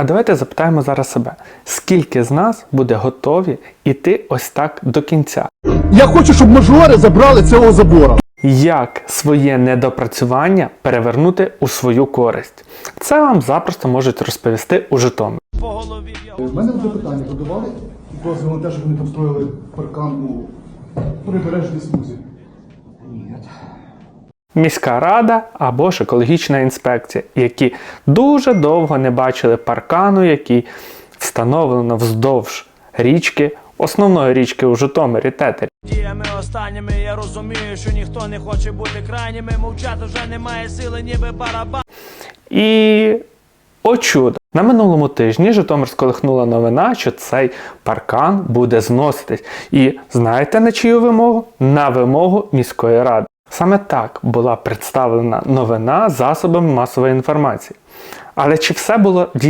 А давайте запитаємо зараз себе, скільки з нас буде готові іти ось так до кінця? Я хочу, щоб мажори забрали цього забора. Як своє недопрацювання перевернути у свою користь? Це вам запросто можуть розповісти у Житомирі. У мене вже питання подавали дозвіл на те, щоб вони там строїли паркан у прибережній смузі. Міська рада або ж екологічна інспекція, які дуже довго не бачили паркану, який встановлено вздовж річки, основної річки у Житомирі Тетері. Діями останніми я розумію, що ніхто не хоче бути крайніми. Мовчати вже немає сили, ніби барабан. І о чудо! На минулому тижні Житомир сколихнула новина, що цей паркан буде зноситись. І знаєте на чию вимогу? На вимогу міської ради. Саме так була представлена новина засобами масової інформації. Але чи все було дійсно?